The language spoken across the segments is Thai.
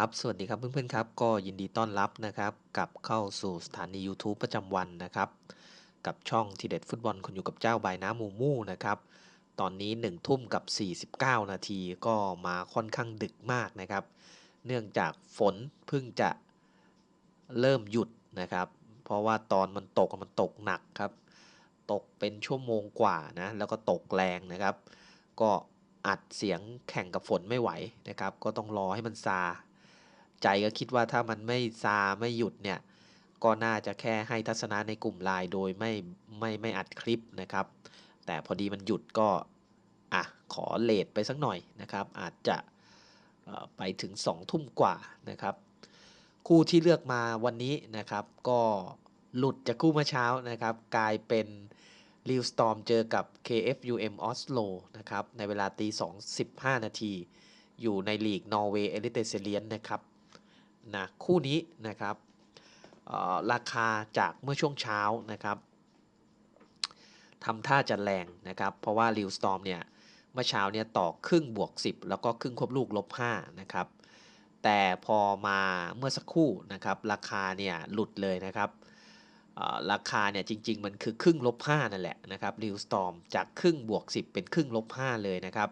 ครับ สวัสดีครับเพื่อนๆครับ ก็ยินดีต้อนรับนะครับกลับเข้าสู่สถานี YouTube ประจำวันนะครับ กับช่องทีเด็ดฟุตบอลคนอยู่กับเจ้าบายน้ำมูมูนะครับ ตอนนี้1ทุ่มกับ 49 นาทีก็มาค่อนข้างดึกมากนะครับ เนื่องจากฝนเพิ่งจะเริ่มหยุดนะครับ เพราะว่าตอนมันตกมันตกหนักครับ ตกเป็นชั่วโมงกว่านะแล้วก็ตกแรงนะครับ ก็อัดเสียงแข่งกับฝนไม่ไหวนะครับ ก็ต้องรอให้มันซา ใจก็คิดว่าถ้ามันไม่ซาไม่หยุดเนี่ย ก็น่าจะแค่ให้ทัศนะในกลุ่มไลน์โดยไม่ไม่ไม่อัดคลิปนะครับ แต่พอดีมันหยุดก็อะขอเลทไปสักหน่อยนะครับ อาจจะไปถึง2ทุ่มกว่านะครับ คู่ที่เลือกมาวันนี้นะครับ ก็หลุดจากคู่เมื่อเช้านะครับ กลายเป็นลิวสตอมเจอกับ KFUM Oslo นะครับ ในเวลาตี2 15 นาที อยู่ในลีกนอร์เวย์เอลิเตเซเลียนนะครับ นะคู่นี้นะครับราคาจากเมื่อช่วงเช้านะครับทำท่าจะแรงนะครับ เพราะว่าลิวสตอมเนี่ยเมื่อเช้าเนี่ยต่อครึ่งบวก 10 แล้วก็ครึ่งควบลูกลบ5นะครับแต่พอมาเมื่อสักครู่นะครับราคาเนี่ยหลุดเลยนะครับราคาเนี่ยจริง ๆ มันคือครึ่งลบ5นั่นแหละนะครับริวสตอมจากครึ่งบวก 10 เป็นครึ่งลบ5เลยนะครับ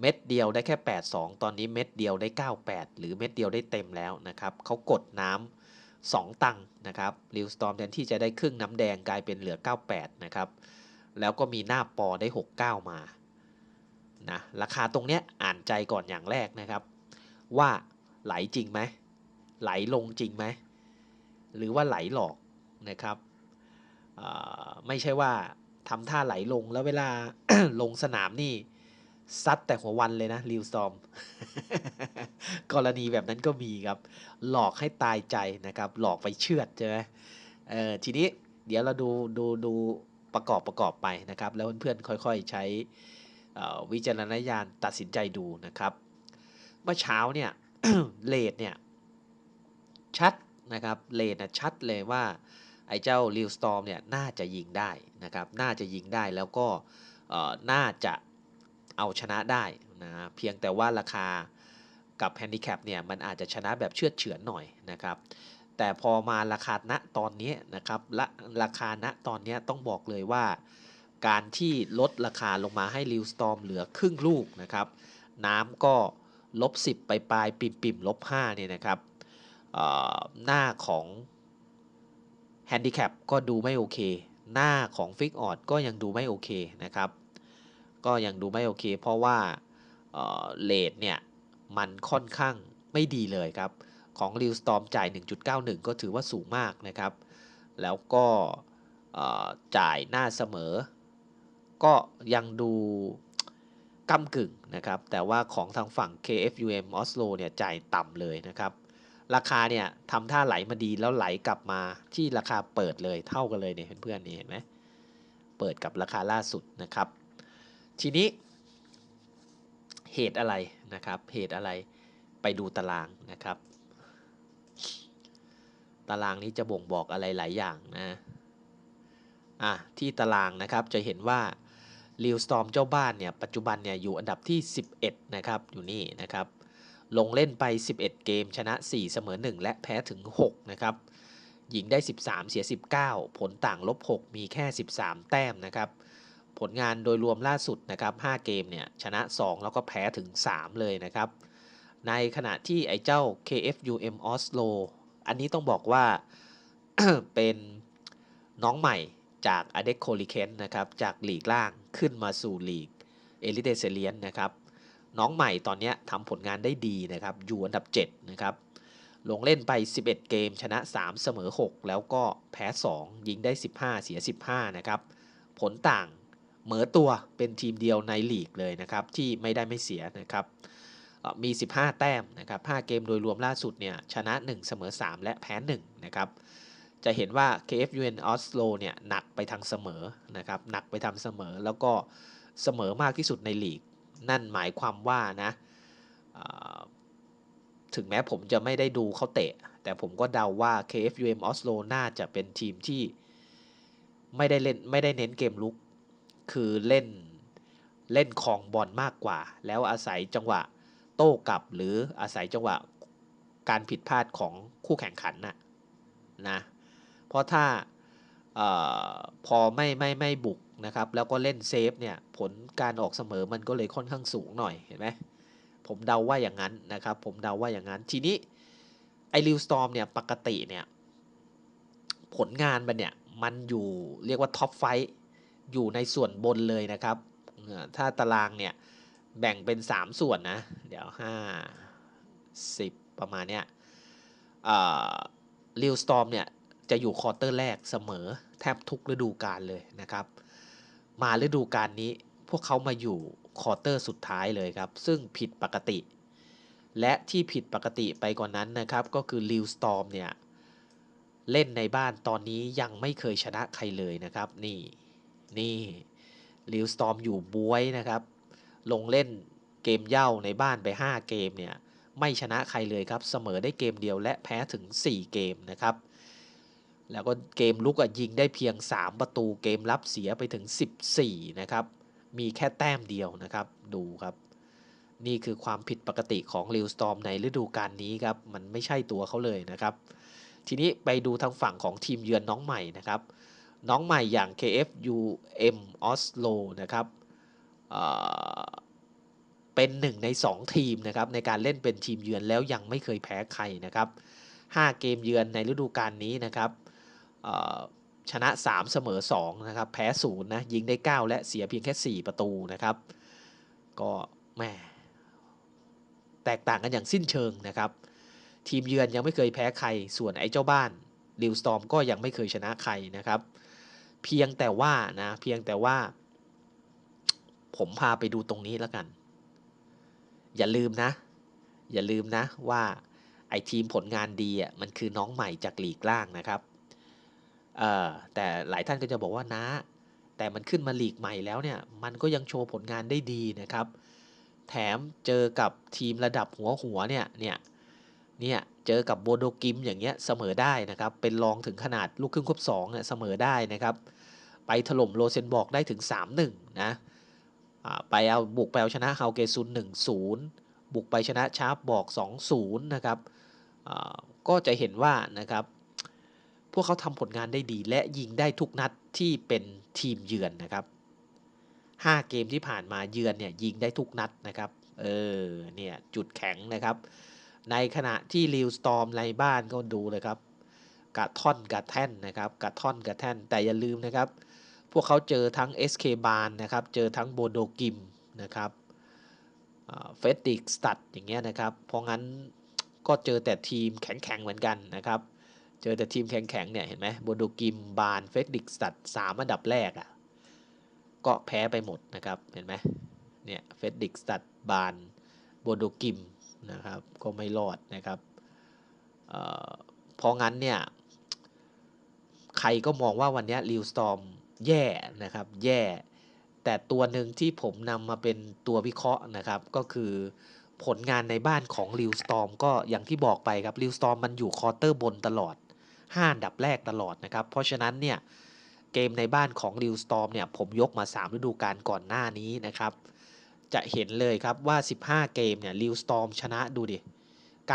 เม็ดเดียวได้แค่ 82 ตอนนี้เม็ดเดียวได้ 98 หรือเม็ดเดียวได้เต็มแล้วนะครับเขากดน้ำ2 ตังค์นะครับริวสตอมแทนที่จะได้ครึ่งน้ำแดงกลายเป็นเหลือ 98 นะครับ แล้วก็มีหน้าปอได้ 69 มานะราคาตรงเนี้ยอ่านใจก่อนอย่างแรกนะครับ ว่าไหลจริงไหมไหลลงจริงไหมหรือว่าไหลหลอกนะครับไม่ใช่ว่าทำท่าไหลลงแล้วเวลาลงสนามนี่ ซัดแต่หัววันเลยนะริวซอม กรณีแบบนั้นก็มีครับ หลอกให้ตายใจนะครับ หลอกไปเชือดใช่ไหมเออทีนี้เดี๋ยวเราดูดูดูประกอบประกอบไปนะครับ แล้วเพื่อนๆค่อยๆใช้วิจารณญาณตัดสินใจดูนะครับ เมื่อเช้าเนี่ยเลดเนี่ยชัดนะครับเลดนะชัดเลยว่าไอ้เจ้าลิวสตอมเนี่ยน่าจะยิงได้นะครับ น่าจะยิงได้แล้วก็น่าจะ เอาชนะได้นะเพียงแต่ว่าราคากับแฮนดิแคปเนี่ยมันอาจจะชนะแบบเชื่อดเฉือนหน่อยนะครับแต่พอมาราคาณตอนนี้นะครับละราคาณตอนนี้ต้องบอกเลยว่า การที่ลดราคาลงมาให้ริวสตอมเหลือครึ่งลูกนะครับน้ำก็ลบ10 ไปปลายปิ่มปิ่มลบ5เนี่ยนะครับหน้าของแฮนดิแคปก็ดูไม่โอเค หน้าของฟิกออดก็ยังดูไม่โอเคนะครับ ก็ยังดูไม่โอเค เพราะว่าเลทเนี่ยมันค่อนข้างไม่ดีเลยครับ ของริวสตอมจ่าย 1.91 ก็ถือว่าสูงมากนะครับ แล้วก็จ่ายหน้าเสมอ ก็ยังดูก้ากึ่งนะครับ แต่ว่าของทางฝั่ง KFUM Oslo เนี่ยจ่ายต่ำเลยนะครับ ราคาเนี่ยทำท่าไหลมาดีแล้วไหลกลับมาที่ราคาเปิดเลยเท่ากันเลยเนี่ยเพื่อนๆนี่เห็นไหมเปิดกับราคาล่าสุดนะครับ ทีนี้เหตุอะไรนะครับ เหตุอะไรไปดูตารางนะครับ ตารางนี้จะบ่งบอกอะไรหลายอย่างนะอะที่ตารางนะครับจะเห็นว่าลิวสตอมเจ้าบ้านเนี่ยปัจจุบันเนี่ยอยู่อันดับที่ 11 นะครับ อยู่นี่นะครับ ลงเล่นไป 11 เกมชนะ 4 เสมอ 1 และแพ้ถึง 6 นะครับยิงได้ 13 เสีย 19 ผลต่างลบ 6 มีแค่ 13 แต้มนะครับ ผลงานโดยรวมล่าสุดนะครับ5เกมเนี่ยชนะ 2 แล้วก็แพ้ถึง 3 เลยนะครับ ในขณะที่ไอ้เจ้า KFUM Oslo อันนี้ต้องบอกว่า เป็นน้องใหม่จาก a d e c o l i k e n นะครับจากลีกล่างขึ้นมาสู่ลีกเอลิเตเซเลียนนะครับน้องใหม่ตอนนี้ทำผลงานได้ดีนะครับอยู่อันดับ 7 นะครับลงเล่นไป 11 เกม ชนะ 3 เสมอ 6 แล้วก็แพ้ 2 ยิงได้ 15 เสีย 15 นะครับ ผลต่าง เหมือตัวเป็นทีมเดียวในลีกเลยนะครับที่ไม่ได้ไม่เสียนะครับมี 15 แต้มนะครับ5เกมโดยรวมล่าสุดเนี่ยชนะ 1 เสมอ 3 และแพ้1นะครับจะเห็นว่า KFUN Oslo เนี่ยหนักไปทางเสมอนะครับหนักไปทางเสมอแล้วก็เสมอมากที่สุดในลีก นั่นหมายความว่านะถึงแม้ผมจะไม่ได้ดูเขาเตะ แต่ผมก็เดาว่า KFUM Oslo น่าจะเป็นทีมที่ไม่ได้เล่นไม่ได้เน้นเกมลุก คือเล่นเล่นคองบอลมากกว่า แล้วอาศัยจังหวะโต้กลับ หรืออาศัยจังหวะการผิดพลาดของคู่แข่งขันน่ะนะเพราะถ้าออพอไม่ไม่ไม่บุกนะครับ แล้วก็เล่นเซฟเนี่ยผลการออกเสมอมันก็เลยค่อนข้างสูงหน่อยเห็นไหมผมเดาว่าอย่างนั้นนะครับ ผมเดาว่าอย่างนั้นทีนี้ไอริวสตอมเนี่ยปกติเนี่ยผลงานมันเนี่ยมันอยู่เรียกว่าท็อปไฟ อยู่ในส่วนบนเลยนะครับ ถ้าตารางเนี่ยแบ่งเป็น 3 ส่วนนะ เดี๋ยว 5 10 ประมาณเนี้ยริวสตอมเนี่ยจะอยู่ควอเตอร์แรกเสมอแทบทุกฤดูกาลเลยนะครับ มาฤดูกาลนี้พวกเขามาอยู่ควอเตอร์สุดท้ายเลยครับ ซึ่งผิดปกติ และที่ผิดปกติไปกว่านนั้นนะครับ ก็คือริวสตอมเนี่ยเล่นในบ้านตอนนี้ยังไม่เคยชนะใครเลยนะครับนี่ นี่ริวสตอมอยู่บวยนะครับ ลงเล่นเกมเย่าในบ้านไป 5 เกมเนี่ยไม่ชนะใครเลยครับ เสมอได้เกมเดียวและแพ้ถึง 4 เกมนะครับ แล้วก็เกมลุกอะยิงได้เพียง 3 ประตูเกมรับเสียไปถึง 14 นะครับ มีแค่แต้มเดียวนะครับ ดูครับ นี่คือความผิดปกติของริวสตอมในฤดูกาลนี้ครับ มันไม่ใช่ตัวเขาเลยนะครับ ทีนี้ไปดูทางฝั่งของทีมเยือนน้องใหม่นะครับ น้องใหม่อย่าง KFUM Oslo นะครับเป็นหนึ่งใน 2 ทีมนะครับในการเล่นเป็นทีมเยือนแล้วยังไม่เคยแพ้ใครนะครับ 5 เกมเยือนในฤดูกาลนี้นะครับชนะ 3 เสมอ2นะครับแพ้0นะยิงได้ 9 และเสียเพียงแค่ 4 ประตูนะครับ ก็แม่แตกต่างกันอย่างสิ้นเชิงนะครับ ทีมเยือนยังไม่เคยแพ้ใคร ส่วนไอ้เจ้าบ้านดิวสตอมก็ยังไม่เคยชนะใครนะครับ เพียงแต่ว่านะ เพียงแต่ว่า ผมพาไปดูตรงนี้แล้วกัน อย่าลืมนะ อย่าลืมนะว่าไอทีมผลงานดีอะมันคือน้องใหม่จากหลีกล่างนะครับเอ่อแต่หลายท่านก็จะบอกว่านะ แต่มันขึ้นมาหลีกใหม่แล้วเนี่ย มันก็ยังโชว์ผลงานได้ดีนะครับ แถมเจอกับทีมระดับหัวหัวเนี่ยเนี่ยเนี่ยเจอกับโบโดกิมอย่างเงี้ยเสมอได้นะครับ เป็นรองถึงขนาดลูกครึ่งครบ2เนี่ยเสมอได้นะครับ ไปถล่มโรเซนบอกได้ถึง 3-1 นะไปเอาบุกไปเอาชนะเฮาเกซุน 1-0 บุกไปชนะชาร์ปบอก 2-0 นะครับก็จะเห็นว่านะครับ พวกเขาทำผลงานได้ดีและยิงได้ทุกนัดที่เป็นทีมเยือนนะครับ 5 เกมที่ผ่านมาเยือนเนี่ยยิงได้ทุกนัดนะครับ เออเนี่ยจุดแข็งนะครับ ในขณะที่ริวสตอมในบ้านก็ดูเลยครับกระท่อนกระแท่นนะครับกระท่อนกระแท่นแต่อย่าลืมนะครับ พวกเขาเจอทั้ง SK บานนะครับ เจอทั้งโบโดกิมนะครับเฟสติกสตัดอย่างเงี้ยนะครับ เพราะงั้นก็เจอแต่ทีมแข็งๆเหมือนกันนะครับ เจอแต่ทีมแข็งๆเนี่ยเห็นไหมโบโดกิมบานเฟสติกสตัดสามอันดับแรกอะ่ะก็แพ้ไปหมดนะครับเห็นไหมเนี่ยเฟสติกสตัดบานโบโดกิมนะครับก็ไม่รอดนะครับเพราะงั้นเนี่ยใครก็มองว่าวันนี้ริวสตอม แย่นะครับแย่แต่ตัวหนึ่งที่ผมนำมาเป็นตัววิเคราะห์นะครับ ก็คือผลงานในบ้านของริวสตอมก็อย่างที่บอกไปครับริวสตอมมันอยู่คอร์เตอร์บนตลอด5อันดับแรกตลอดนะครับ เพราะฉะนั้นเนี่ยเกมในบ้านของริวสตอมเนี่ยผมยกมา 3 ฤดูกาลก่อนหน้านี้นะครับ จะเห็นเลยครับว่า 15 เกมเนี่ยลิวสตอมชนะดูดิ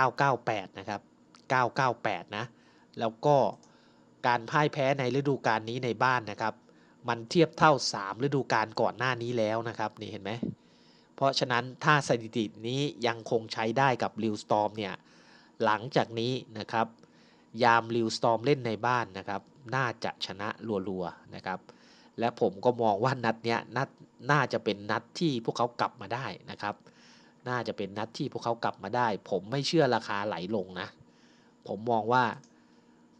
998 นะครับ 998 นะ แล้วก็การพ่ายแพ้ในฤดูกาลนี้ในบ้านนะครับ มันเทียบเท่า 3 ฤดูกาลก่อนหน้านี้แล้วนะครับนี่เห็นไหมเพราะฉะนั้นถ้าสถิตินี้ยังคงใช้ได้กับลิวสตอมเนี่ยหลังจากนี้นะครับ ยามลิวสตอมเล่นในบ้านนะครับน่าจะชนะรัวๆนะครับและผมก็มองว่านัดเนี้ยนัดน่าจะเป็นนัดที่พวกเขากลับมาได้นะครับ น่าจะเป็นนัดที่พวกเขากลับมาได้ ผมไม่เชื่อราคาไหลลงนะ ผมมองว่า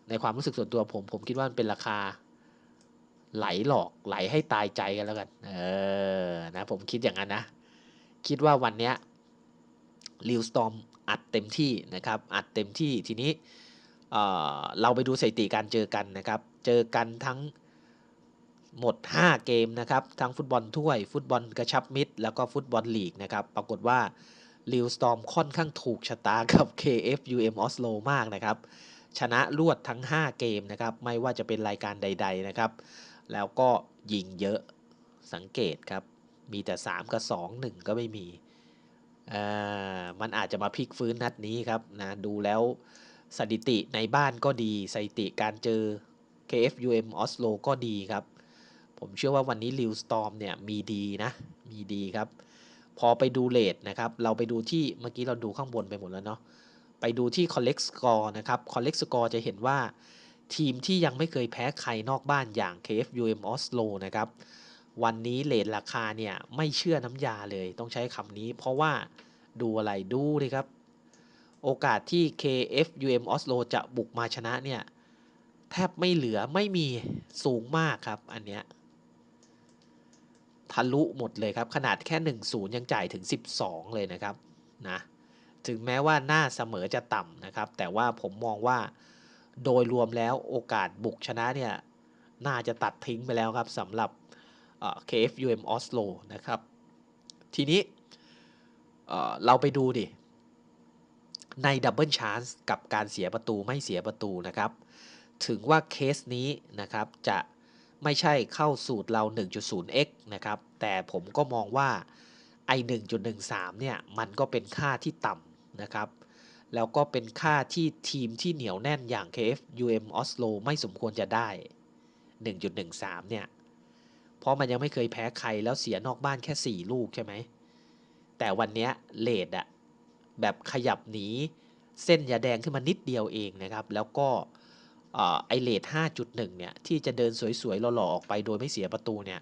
ในความรู้สึกส่วนตัวผมผมคิดว่ามันเป็นราคา ไหลหลอกไหลให้ตายใจกันแล้วกัน เออ นะผมคิดอย่างนั้นนะ คิดว่าวันเนี้ยลิวสตอมอัดเต็มที่นะครับ อัดเต็มที่ทีนี้เเราไปดูสถิติการเจอกันนะครับ เจอกันทั้งหมด 5 เกมนะครับ ทั้งฟุตบอลถ้วย ฟุตบอลกระชับมิตร แล้วก็ฟุตบอลลีกนะครับ ปรากฏว่าลิวสตอมค่อนข้างถูกชะตากับ KFUM Oslo มากนะครับ ชนะรวดทั้ง 5 เกมนะครับ ไม่ว่าจะเป็นรายการใด ๆ นะครับ แล้วก็ยิงเยอะสังเกตครับ มีแต่ 3 กับ 2 1 ก็ไม่มีอ่อมันอาจจะมาพลิกฟื้นนัดนี้ครับนะดูแล้วสถิติในบ้านก็ดีสถิติการเจอ KFUM ออสโลก็ดีครับ ผมเชื่อว่าวันนี้ลิวสตอมเนี่ยมีดีนะ มีดีครับ พอไปดูเลทนะครับ เราไปดูที่เมื่อกี้เราดูข้างบนไปหมดแล้วเนาะไปดูที่ collect score นะครับ collect score จะเห็นว่า ทีมที่ยังไม่เคยแพ้ใครนอกบ้านอย่าง KFUM Oslo นะครับ วันนี้เลทราคาเนี่ยไม่เชื่อน้ำยาเลยต้องใช้คำนี้ เพราะว่าดูอะไรดูเลยครับ โอกาสที่ KFUM Oslo จะบุกมาชนะเนี่ย แทบไม่เหลือไม่มีสูงมากครับอันเนี้ยทะลุหมดเลยครับ ขนาดแค่ 1-0 ยังจ่ายถึง 12 เลยนะครับนะถึงแม้ว่าหน้าเสมอจะต่ำนะครับ แต่ว่าผมมองว่า โดยรวมแล้วโอกาสบุกชนะเนี่ยน่าจะตัดทิ้งไปแล้วครับสำหรับ KFUM Oslo นะครับ ทีนี้เเราไปดูดิ ในดับเบิลชานส์กับการเสียประตูไม่เสียประตูนะครับ ถึงว่าเคสนี้นะครับจะไม่ใช่เข้าสูตรเรา 1.0x นะครับ แต่ผมก็มองว่าไอ1.13 เนี่ย มันก็เป็นค่าที่ต่ำนะครับ แล้วก็เป็นค่าที่ทีมที่เหนียวแน่นอย่าง KFUM Oslo ไม่สมควรจะได้ 1.13 เนี่ย เพราะมันยังไม่เคยแพ้ใครแล้วเสียนอกบ้านแค่ 4 ลูกใช่ไหม แต่วันนี้เลดอะแบบขยับหนีเส้นยาแดงขึ้นมานิดเดียวเองนะครับ แล้วก็ไอเลด5.1 เนี่ย ที่จะเดินสวยๆหล่อๆออกไปโดยไม่เสียประตูเนี่ย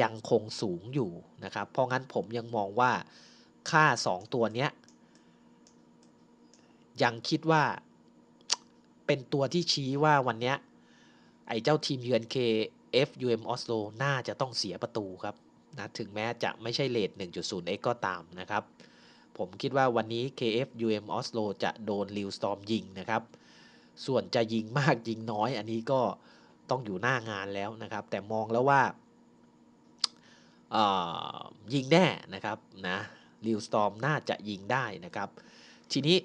ยังคงสูงอยู่นะครับ เพราะงั้นผมยังมองว่าค่า 2 ตัวเนี้ย ยังคิดว่าเป็นตัวที่ชี้ว่าวันนี้ไอ้เจ้าทีมเยือน KFUM Oslo น่าจะต้องเสียประตูครับนะถึงแม้จะไม่ใช่เลท 1.0x ก็ตามนะครับ ผมคิดว่าวันนี้ KFUM Oslo จะโดนลิวสตอมยิงนะครับ ส่วนจะยิงมากยิงน้อย อันนี้ก็ต้องอยู่หน้างานแล้วนะครับ แต่มองแล้วว่ายิงแน่นะครับนะลิวสตอมน่าจะยิงได้นะครับ ทีนี้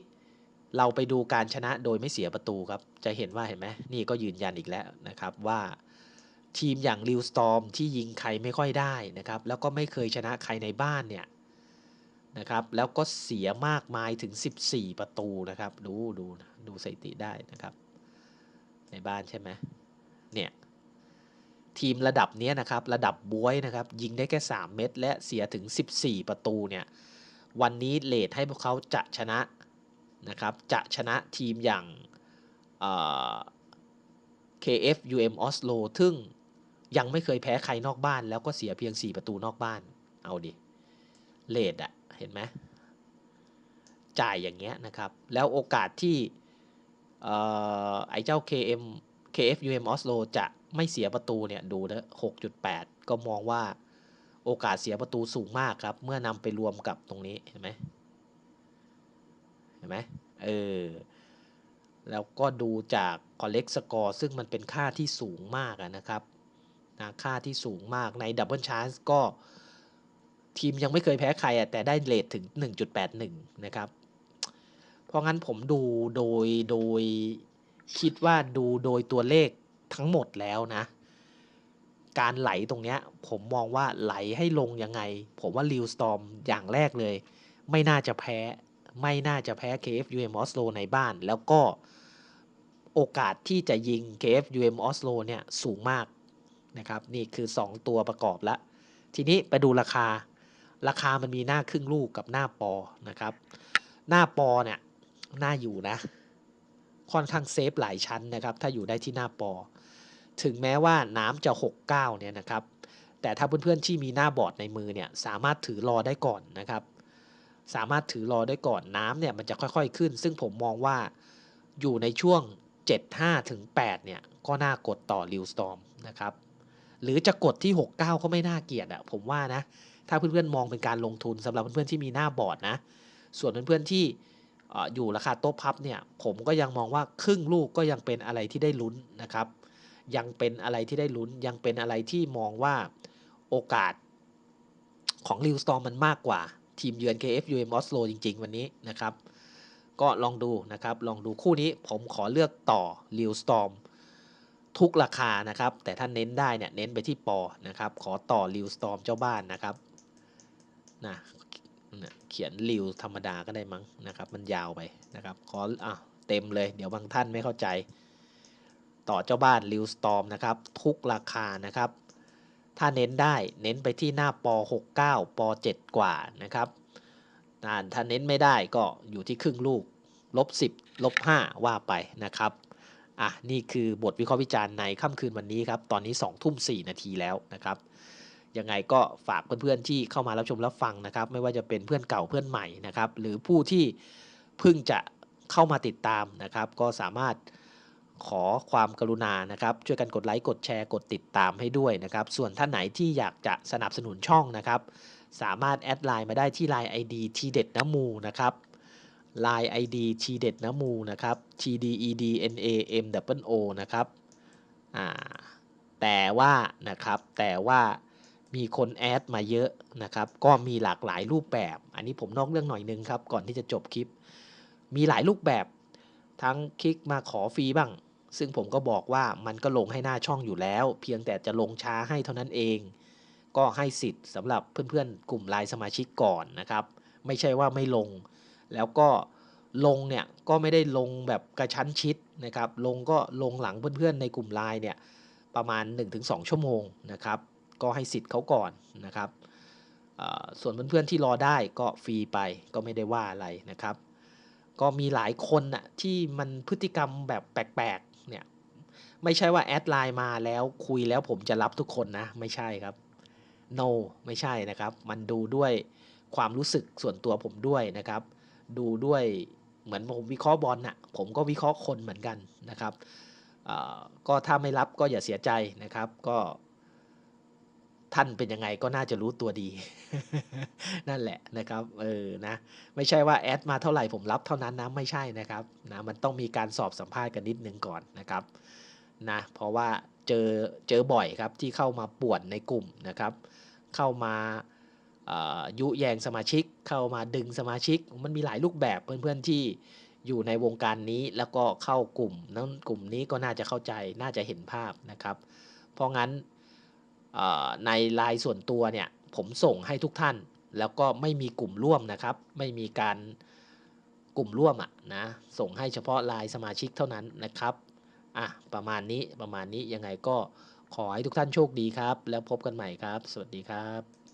เราไปดูการชนะโดยไม่เสียประตูครับ จะเห็นว่าเห็นไหมนี่ก็ยืนยันอีกแล้วนะครับว่าทีมอย่างลิวสตอมที่ยิงใครไม่ค่อยได้นะครับ แล้วก็ไม่เคยชนะใครในบ้านเนี่ยนะครับ แล้วก็เสียมากมายถึง 14 ประตูนะครับ ดูดูดูสถิติได้นะครับ ในบ้านใช่ไหมเนี่ยทีมระดับนี้นะครับ ระดับบวยนะครับ ยิงได้แค่ 3 เม็ดและเสียถึง 14 ประตูเนี่ย วันนี้เลทให้พวกเขาจะชนะ นะครับจะชนะทีมอย่าง KFUM Oslo ซึ่งยังไม่เคยแพ้ใครนอกบ้าน แล้วก็เสียเพียง 4 ประตูนอกบ้าน เอาดิ เลดอะเห็นไหมจ่ายอย่างเงี้ยนะครับ แล้วโอกาสที่ไอ้เจ้า KM KFUM Oslo จะไม่เสียประตูเนี่ยดูนะ6.8 ก็มองว่าโอกาสเสียประตูสูงมากครับ เมื่อนำไปรวมกับตรงนี้เห็นไหม เห็นไหมเออแล้วก็ดูจาก collect score ซึ่งมันเป็นค่าที่สูงมากนะครับนะค่าที่สูงมากใน double chance ก็ทีมยังไม่เคยแพ้ใครอะแต่ได้เลทถึง 1.81 นะครับ เพราะงั้นผมดูโดยโดยคิดว่าดูโดยตัวเลขทั้งหมดแล้วนะ การไหลตรงเนี้ยผมมองว่าไหลให้ลงยังไง ผมว่าลิวสตอมอย่างแรกเลย ไม่น่าจะแพ้ ไม่น่าจะแพ้ KFUM Oslo ในบ้าน แล้วก็โอกาสที่จะยิง KFUM Oslo เนี่ยสูงมากนะครับ นี่คือ 2 ตัวประกอบละ ทีนี้ไปดูราคา ราคามันมีหน้าครึ่งลูกกับหน้าปอนะครับ หน้าปอเนี่ยหน้าอยู่นะ ค่อนข้างเซฟหลายชั้นนะครับ ถ้าอยู่ได้ที่หน้าปอ ถึงแม้ว่าน้ำจะ 69 เนี่ยนะครับ แต่ถ้าเพื่อนๆที่มีหน้าบอร์ดในมือเนี่ยสามารถถือรอได้ก่อนนะครับ สามารถถือรอได้ก่อนน้ำเนี่ยมันจะค่อยๆขึ้น ซึ่งผมมองว่าอยู่ในช่วง 75ถึง8เนี่ยก็น่ากดต่อริวสตอมนะครับหรือจะกดที่ 69 ก็ไม่น่าเกียดอะผมว่านะ ถ้าเพื่อนๆมองเป็นการลงทุนสำหรับเพื่อนๆที่มีหน้าบอร์ดนะ ส่วนเพื่อนๆที่อยู่ราคาโต๊ะพับเนี่ยผมก็ยังมองว่าครึ่งลูกก็ยังเป็นอะไรที่ได้ลุ้นนะครับ ยังเป็นอะไรที่ได้ลุ้นยังเป็นอะไรที่มองว่าโอกาสของลิวสตอมมันมากกว่า ทีมเยือน KFUM Oslo จริง ๆ วันนี้นะครับ ก็ลองดูนะครับ ลองดูคู่นี้ผมขอเลือกต่อลิวสตอมทุกราคานะครับ แต่ถ้าเน้นได้เนี่ยเน้นไปที่ปอนะครับ ขอต่อริวสตอมเจ้าบ้านนะครับนะเนี่ยเขียนริวธรรมดาก็ได้มั้งนะครับ มันยาวไปนะครับ ขออะเต็มเลย เดี๋ยวบางท่านไม่เข้าใจ ต่อเจ้าบ้านริวสตอมนะครับ ทุกราคานะครับ ถ้าเน้นได้เน้นไปที่หน้าป69ป7กว่านะครับอ่ถ้าเน้นไม่ได้ก็อยู่ที่ครึ่งลูกลบ10ลบ5ว่าไปนะครับอะนี่คือบทวิเคราะห์วิจารณ์ในค่ำคืนวันนี้ครับ ตอนนี้2ทุ่ม4นาทีแล้วนะครับยังไงก็ฝากเพื่อนๆที่เข้ามารับชมรับฟังนะครับ ไม่ว่าจะเป็นเพื่อนเก่าเพื่อนใหม่นะครับ หรือผู้ที่เพิ่งจะเข้ามาติดตามนะครับ ก็สามารถ ขอความกรุณานะครับ ช่วยกันกดไลค์กดแชร์กดติดตามให้ด้วยนะครับ ส่วนท่านไหนที่อยากจะสนับสนุนช่องนะครับ สามารถแอดไลน์มาได้ที่ Line ID ทีเด็ดน้ำมูนะครับ Line ID ทีเด็ดน้ำมูนะครับ T D E D N A M W O นะครับอ่าแต่ว่านะครับแต่ว่ามีคนแอดมาเยอะนะครับ ก็มีหลากหลายรูปแบบ อันนี้ผมนอกเรื่องหน่อยนึงครับ ก่อนที่จะจบคลิป มีหลายรูปแบบ ทั้งคลิกมาขอฟรีบ้าง ซึ่งผมก็บอกว่ามันก็ลงให้หน้าช่องอยู่แล้ว เพียงแต่จะลงช้าให้เท่านั้นเอง ก็ให้สิทธิ์สำหรับเพื่อนๆ กลุ่มไลน์สมาชิกก่อนนะครับ ไม่ใช่ว่าไม่ลง แล้วก็ลงเนี่ยก็ไม่ได้ลงแบบกระชั้นชิดนะครับ ลงก็ลงหลังเพื่อนๆ ในกลุ่มไลน์เนี่ยประมาณ 1-2 ชั่วโมงนะครับ ก็ให้สิทธิ์เขาก่อนนะครับส่วนเพื่อนๆที่รอได้ก็ฟรีไปก็ไม่ได้ว่าอะไรนะครับ ก็มีหลายคนน่ะที่มันพฤติกรรมแบบแปลก เนี่ย ไม่ใช่ว่าแอดไลน์มาแล้วคุยแล้วผมจะรับทุกคนนะ ไม่ใช่ครับ no ไม่ใช่นะครับ มันดูด้วยความรู้สึกส่วนตัวผมด้วยนะครับ ดูด้วยเหมือนผมวิเคราะห์บอลน่ะผมก็วิเคราะห์คนเหมือนกันนะครับก็ถ้าไม่รับก็อย่าเสียใจนะครับ ก็ ท่านเป็นยังไงก็น่าจะรู้ตัวดี นั่นแหละนะครับเออนะไม่ใช่ว่าแอดมาเท่าไหร่ผมรับเท่านั้นนะไม่ใช่นะครับนะมันต้องมีการสอบสัมภาษณ์กันนิดนึงก่อนนะครับนะเพราะว่าเจอเจอบ่อยครับที่เข้ามาป่วนในกลุ่มนะครับ เข้ามาออยุแยงสมาชิก เข้ามาดึงสมาชิก มันมีหลายรูปแบบเพื่อนๆที่อยู่ในวงการนี้แล้วก็เข้ากลุ่มนั้นกลุ่มนี้ก็น่าจะเข้าใจน่าจะเห็นภาพนะครับ เพราะงั้น ในไลน์ส่วนตัวเนี่ยผมส่งให้ทุกท่าน แล้วก็ไม่มีกลุ่มร่วมนะครับ ไม่มีการกลุ่มร่วมอะนะส่งให้เฉพาะไลน์สมาชิกเท่านั้นนะครับอะประมาณนี้ประมาณนี้ยังไงก็ขอให้ทุกท่านโชคดีครับ แล้วพบกันใหม่ครับ สวัสดีครับ